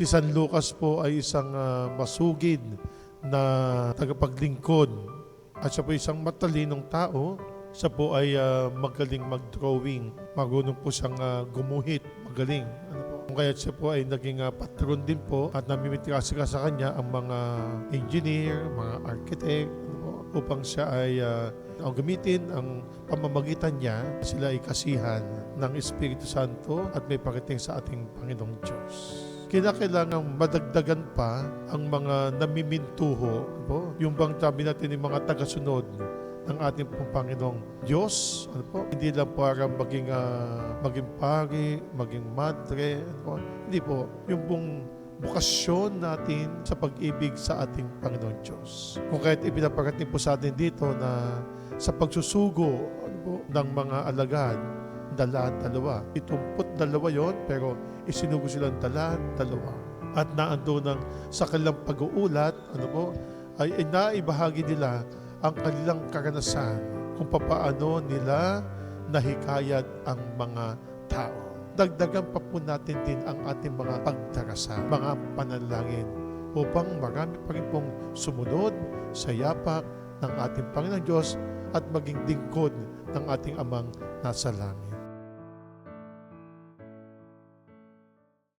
Si San Lucas po ay isang ah, masugid na tagapaglingkod at siya po isang matalinong tao. Siya po ay ah, magaling mag-drawing. Marunong po siyang ah, gumuhit. Magaling. Ano po? Kaya siya po ay naging ah, patron din po at namimitrasi ka sa kanya ang mga engineer, mga architect, ano po, upang siya ay ah, ang gamitin ang pamamagitan niya, sila ay kasihan ng Espiritu Santo at may parating sa ating Panginoong Diyos. Kinakailangan madagdagan pa ang mga namimintuho. Po? Yung bang sabi natin yung mga tagasunod ng ating pong Panginoong Diyos. Ano po? Hindi lang para maging, ah, maging pari, maging madre. Ano po? Hindi po. Yung pong bukasyon natin sa pag-ibig sa ating Panginoong Diyos. Kung kahit ipinaparating po sa atin dito na sa pagsusugo ano po, ng mga alagad, dala dalawa. Itumput dalawa yon pero isinugo silang dala dalawa. At naando ng sa kanilang pag-uulat, ano po, ay inaibahagi nila ang kanilang karanasan kung papaano nila nahikayat ang mga tao. Dagdagan pa po natin din ang ating mga pagdarasal, mga panalangin upang marami pa rin pong sumunod sa yapak ng ating Panginoon Diyos at maging lingkod ng ating amang nasa langit.